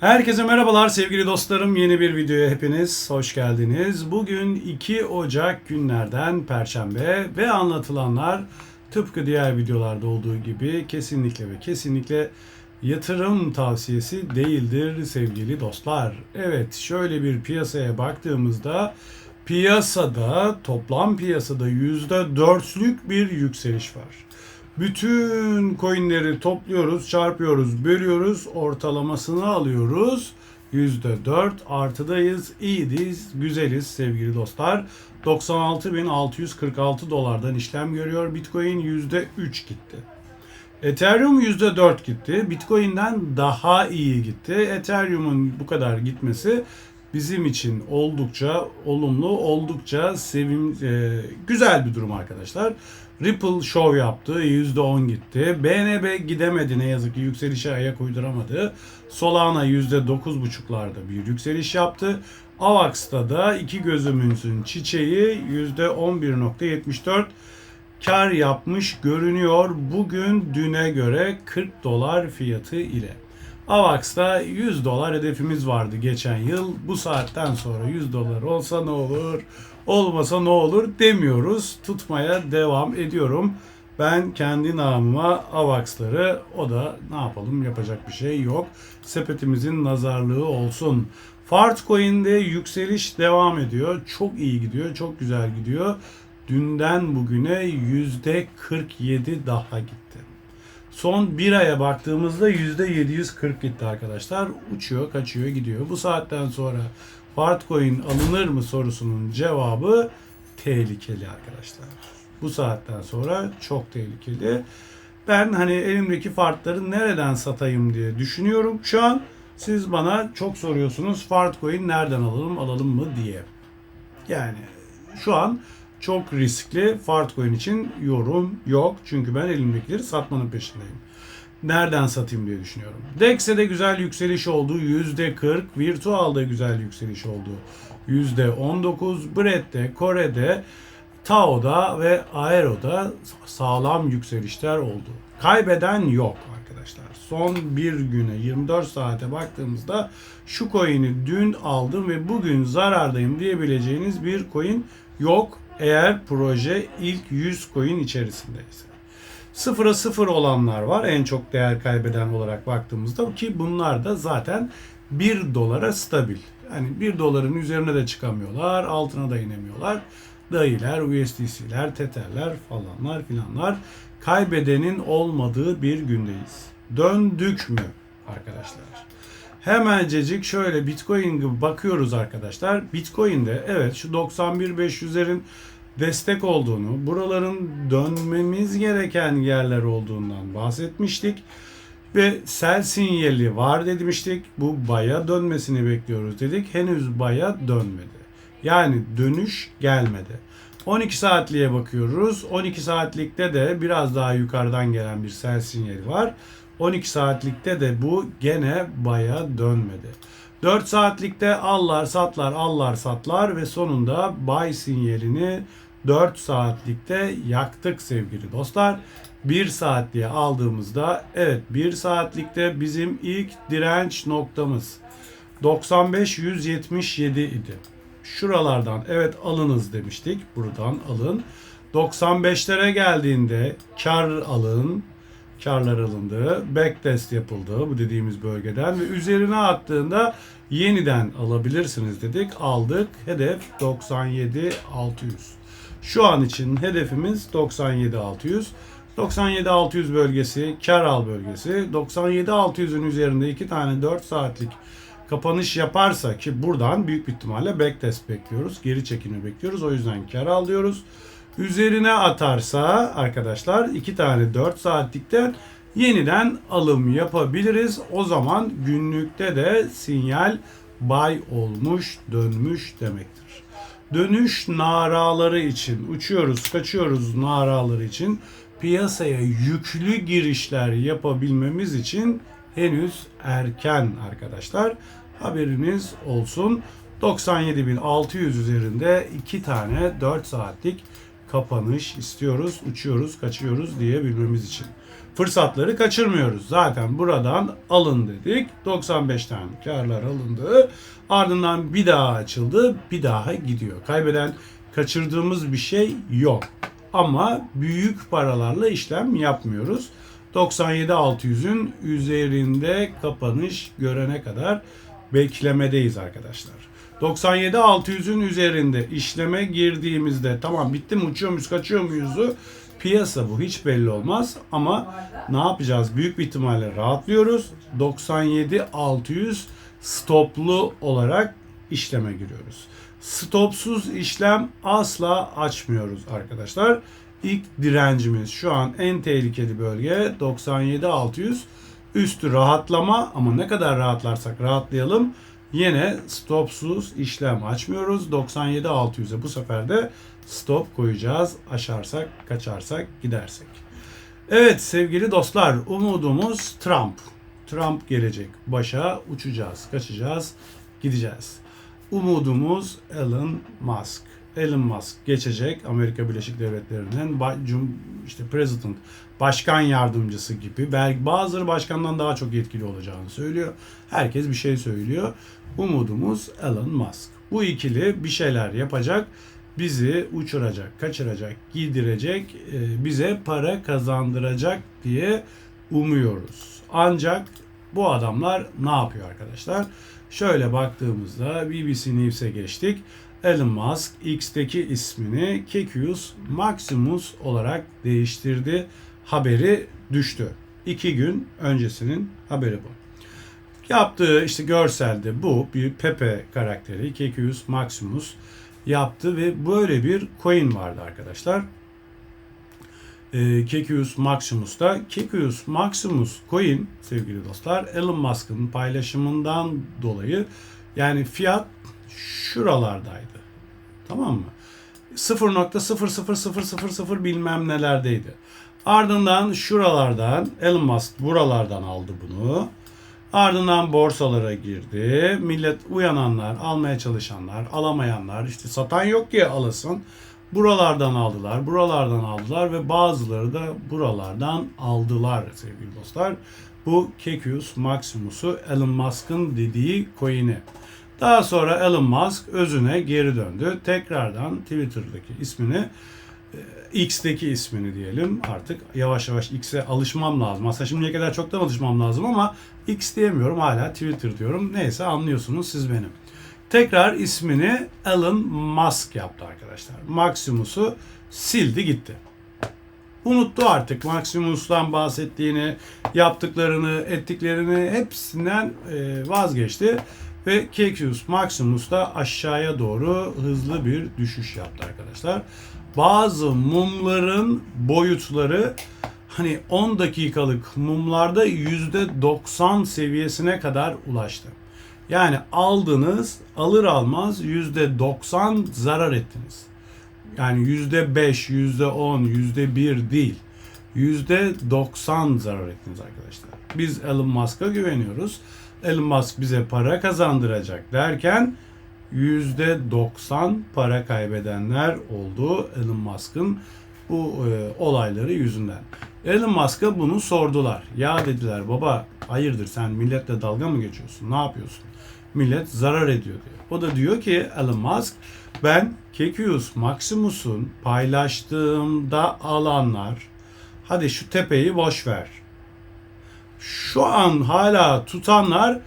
Herkese merhabalar sevgili dostlarım. Yeni bir videoya hepiniz hoş geldiniz. Bugün 2 Ocak günlerden Perşembe ve anlatılanlar tıpkı diğer videolarda olduğu gibi kesinlikle ve kesinlikle yatırım tavsiyesi değildir sevgili dostlar. Evet şöyle bir piyasaya baktığımızda piyasada toplam piyasada %4'lük bir yükseliş var. Bütün coinleri topluyoruz, çarpıyoruz, bölüyoruz, ortalamasını alıyoruz. %4 artıdayız, iyiyiz, güzeliz sevgili dostlar. 96.646 dolardan işlem görüyor. Bitcoin %3 gitti. Ethereum %4 gitti. Bitcoin'den daha iyi gitti. Ethereum'un bu kadar gitmesi bizim için oldukça olumlu, oldukça sevim e, güzel bir durum arkadaşlar. Ripple show yaptı, %10 gitti. BNB gidemedi ne yazık ki yükselişe ayak uyduramadı. Solana %9.5'larda bir yükseliş yaptı. Avax'ta da iki gözümüzün çiçeği %11.74 kar yapmış görünüyor bugün düne göre 40 dolar fiyatı ile. Avax'ta 100 dolar hedefimiz vardı geçen yıl. Bu saatten sonra 100 dolar olsa ne olur, olmasa ne olur demiyoruz. Tutmaya devam ediyorum. Ben kendi namıma Avax'ları o da ne yapalım yapacak bir şey yok. Sepetimizin nazarlığı olsun. Fartcoin'de yükseliş devam ediyor. Çok iyi gidiyor, çok güzel gidiyor. Dünden bugüne yüzde 47 daha gitti. Son bir aya baktığımızda yüzde 740 gitti arkadaşlar. Uçuyor, kaçıyor, gidiyor. Bu saatten sonra Fartcoin alınır mı sorusunun cevabı tehlikeli arkadaşlar. Bu saatten sonra çok tehlikeli. Ben hani elimdeki fartları nereden satayım diye düşünüyorum. Şu an siz bana çok soruyorsunuz Fartcoin nereden alalım alalım mı diye. Yani şu an çok riskli Fartcoin için yorum yok. Çünkü ben elimdekileri satmanın peşindeyim. Nereden satayım diye düşünüyorum. DEX'e de güzel yükseliş oldu. %40. Virtual'da güzel yükseliş oldu. %19. Brett'te, Kore'de, Tao'da ve Aero'da sağlam yükselişler oldu. Kaybeden yok arkadaşlar. Son bir güne 24 saate baktığımızda şu coin'i dün aldım ve bugün zarardayım diyebileceğiniz bir coin yok eğer proje ilk 100 coin içerisindeyse. Sıfıra sıfır olanlar var en çok değer kaybeden olarak baktığımızda ki bunlar da zaten 1 dolara stabil. Yani 1 doların üzerine de çıkamıyorlar, altına da inemiyorlar. Dayılar, USDC'ler, Tether'ler falanlar filanlar kaybedenin olmadığı bir gündeyiz. Döndük mü arkadaşlar? Hemencecik şöyle Bitcoin gibi bakıyoruz arkadaşlar. Bitcoin'de evet şu 91.500'lerin destek olduğunu, buraların dönmemiz gereken yerler olduğundan bahsetmiştik. Ve sel sinyali var demiştik. Bu baya dönmesini bekliyoruz dedik. Henüz baya dönmedi. Yani dönüş gelmedi. 12 saatliğe bakıyoruz. 12 saatlikte de biraz daha yukarıdan gelen bir sel sinyali var. 12 saatlikte de bu gene baya dönmedi. 4 saatlikte allar satlar allar satlar ve sonunda buy sinyalini 4 saatlikte yaktık sevgili dostlar. 1 saatliğe aldığımızda evet 1 saatlikte bizim ilk direnç noktamız 95-177 idi. Şuralardan evet alınız demiştik. Buradan alın. 95'lere geldiğinde kar alın. Karlar alındı. Backtest yapıldı bu dediğimiz bölgeden ve üzerine attığında yeniden alabilirsiniz dedik. Aldık. Hedef 97 600. Şu an için hedefimiz 97 600. 97 600 bölgesi kar al bölgesi. 97 600'ün üzerinde iki tane 4 saatlik kapanış yaparsa ki buradan büyük bir ihtimalle backtest bekliyoruz. Geri çekimi bekliyoruz. O yüzden kar al diyoruz. Üzerine atarsa arkadaşlar iki tane 4 saatlikten yeniden alım yapabiliriz. O zaman günlükte de sinyal buy olmuş, dönmüş demektir. Dönüş naraları için uçuyoruz, kaçıyoruz naraları için piyasaya yüklü girişler yapabilmemiz için henüz erken arkadaşlar. Haberiniz olsun. 97.600 üzerinde iki tane 4 saatlik kapanış istiyoruz, uçuyoruz, kaçıyoruz diyebilmemiz için. Fırsatları kaçırmıyoruz. Zaten buradan alın dedik. 95 tane karlar alındı. Ardından bir daha açıldı, bir daha gidiyor. Kaybeden, kaçırdığımız bir şey yok. Ama büyük paralarla işlem yapmıyoruz. 97-600'ün üzerinde kapanış görene kadar beklemedeyiz arkadaşlar. 97-600'ün üzerinde işleme girdiğimizde tamam bitti mi uçuyor muyuz kaçıyor muyuzu piyasa bu hiç belli olmaz ama ne yapacağız büyük bir ihtimalle rahatlıyoruz 97-600 stoplu olarak işleme giriyoruz. Stopsuz işlem asla açmıyoruz arkadaşlar. İlk direncimiz şu an en tehlikeli bölge 97-600 üstü rahatlama ama ne kadar rahatlarsak rahatlayalım yine stopsuz işlem açmıyoruz. 97-600'e bu sefer de stop koyacağız. Aşarsak, kaçarsak, gidersek. Evet sevgili dostlar umudumuz Trump. Trump gelecek. Başa uçacağız, kaçacağız, gideceğiz. Umudumuz Elon Musk. Elon Musk geçecek Amerika Birleşik Devletleri'nin işte president, başkan yardımcısı gibi belki bazıları başkandan daha çok yetkili olacağını söylüyor. Herkes bir şey söylüyor. Umudumuz Elon Musk. Bu ikili bir şeyler yapacak. Bizi uçuracak, kaçıracak, giydirecek, e, bize para kazandıracak diye umuyoruz. Ancak bu adamlar ne yapıyor arkadaşlar? Şöyle baktığımızda BBC News'e geçtik. Elon Musk X'teki ismini Kekius Maximus olarak değiştirdi. Haberi düştü. İki gün öncesinin haberi bu. Yaptığı işte görselde bu bir Pepe karakteri Kekius Maximus yaptı ve böyle bir coin vardı arkadaşlar. E, Kekius Maximus'ta Kekius Maximus coin sevgili dostlar Elon Musk'ın paylaşımından dolayı yani fiyat şuralardaydı. Tamam mı? 0.00000 bilmem nelerdeydi. Ardından şuralardan Elon Musk buralardan aldı bunu. Ardından borsalara girdi. Millet uyananlar, almaya çalışanlar, alamayanlar, işte satan yok ki alasın. Buralardan aldılar, buralardan aldılar ve bazıları da buralardan aldılar sevgili dostlar. Bu Kekius Maximus'u Elon Musk'ın dediği coin'i. Daha sonra Elon Musk özüne geri döndü. Tekrardan Twitter'daki ismini X'teki ismini diyelim artık yavaş yavaş X'e alışmam lazım. Aslında şimdiye kadar çoktan alışmam lazım ama X diyemiyorum hala Twitter diyorum. Neyse anlıyorsunuz siz benim. Tekrar ismini Elon Musk yaptı arkadaşlar. Maximus'u sildi gitti. Unuttu artık Maximus'tan bahsettiğini, yaptıklarını, ettiklerini hepsinden e, vazgeçti. Ve Kekius Maximus da aşağıya doğru hızlı bir düşüş yaptı arkadaşlar. Bazı mumların boyutları hani 10 dakikalık mumlarda %90 seviyesine kadar ulaştı. Yani aldınız alır almaz %90 zarar ettiniz. Yani %5, %10, %1 değil. %90 zarar ettiniz arkadaşlar. Biz Elon Musk'a güveniyoruz. Elon Musk bize para kazandıracak derken %90 para kaybedenler oldu Elon Musk'ın bu e, olayları yüzünden. Elon Musk'a bunu sordular. Ya dediler baba hayırdır sen milletle dalga mı geçiyorsun? Ne yapıyorsun? Millet zarar ediyor diyor. O da diyor ki Elon Musk ben Kekius Maximus'un paylaştığımda alanlar hadi şu tepeyi boş ver. Şu an hala tutanlar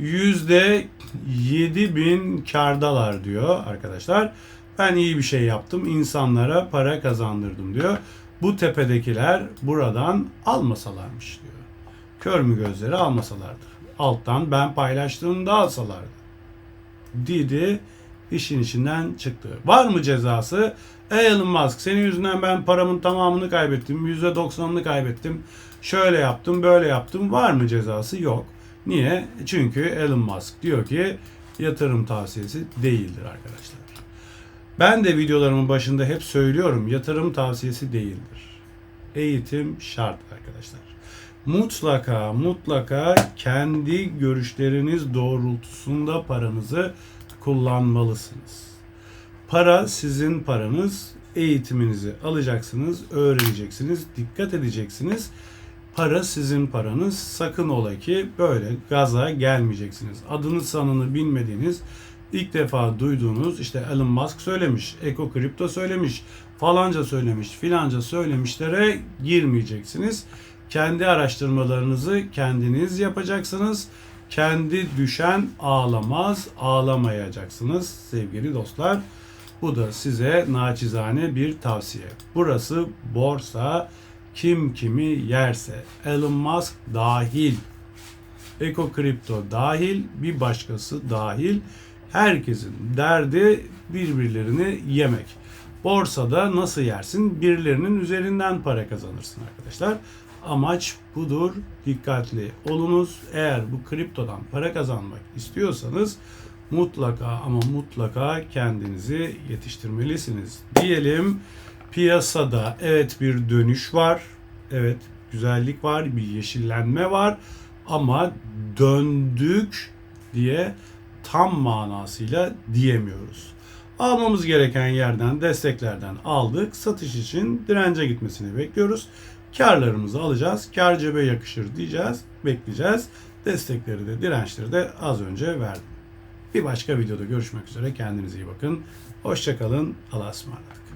yüzde 7000 kardalar diyor arkadaşlar. Ben iyi bir şey yaptım. insanlara para kazandırdım diyor. Bu tepedekiler buradan almasalarmış diyor. Kör mü gözleri almasalardır. Alttan ben paylaştığımda alsalardı. Dedi işin içinden çıktı. Var mı cezası? Elon Musk senin yüzünden ben paramın tamamını kaybettim. %90'ını kaybettim. Şöyle yaptım böyle yaptım. Var mı cezası? Yok. Niye? Çünkü Elon Musk diyor ki yatırım tavsiyesi değildir arkadaşlar. Ben de videolarımın başında hep söylüyorum yatırım tavsiyesi değildir. Eğitim şart arkadaşlar. Mutlaka mutlaka kendi görüşleriniz doğrultusunda paranızı kullanmalısınız. Para sizin paranız. eğitiminizi alacaksınız, öğreneceksiniz, dikkat edeceksiniz. Para sizin paranız. Sakın ola ki böyle gaza gelmeyeceksiniz. Adını sanını bilmediğiniz, ilk defa duyduğunuz işte Elon Musk söylemiş, Eko Kripto söylemiş, falanca söylemiş, filanca söylemişlere girmeyeceksiniz. Kendi araştırmalarınızı kendiniz yapacaksınız. Kendi düşen ağlamaz, ağlamayacaksınız sevgili dostlar. Bu da size naçizane bir tavsiye. Burası borsa, kim kimi yerse, Elon Musk dahil, Eko Kripto dahil, bir başkası dahil, herkesin derdi birbirlerini yemek. Borsada nasıl yersin? Birilerinin üzerinden para kazanırsın arkadaşlar. Amaç budur. Dikkatli olunuz. Eğer bu kriptodan para kazanmak istiyorsanız mutlaka ama mutlaka kendinizi yetiştirmelisiniz. Diyelim piyasada evet bir dönüş var. Evet güzellik var, bir yeşillenme var ama döndük diye tam manasıyla diyemiyoruz. Almamız gereken yerden, desteklerden aldık. Satış için dirence gitmesini bekliyoruz. Karlarımızı alacağız. Kar cebe yakışır diyeceğiz. Bekleyeceğiz. Destekleri de dirençleri de az önce verdim. Bir başka videoda görüşmek üzere. Kendinize iyi bakın. Hoşçakalın. Allah'a ısmarladık.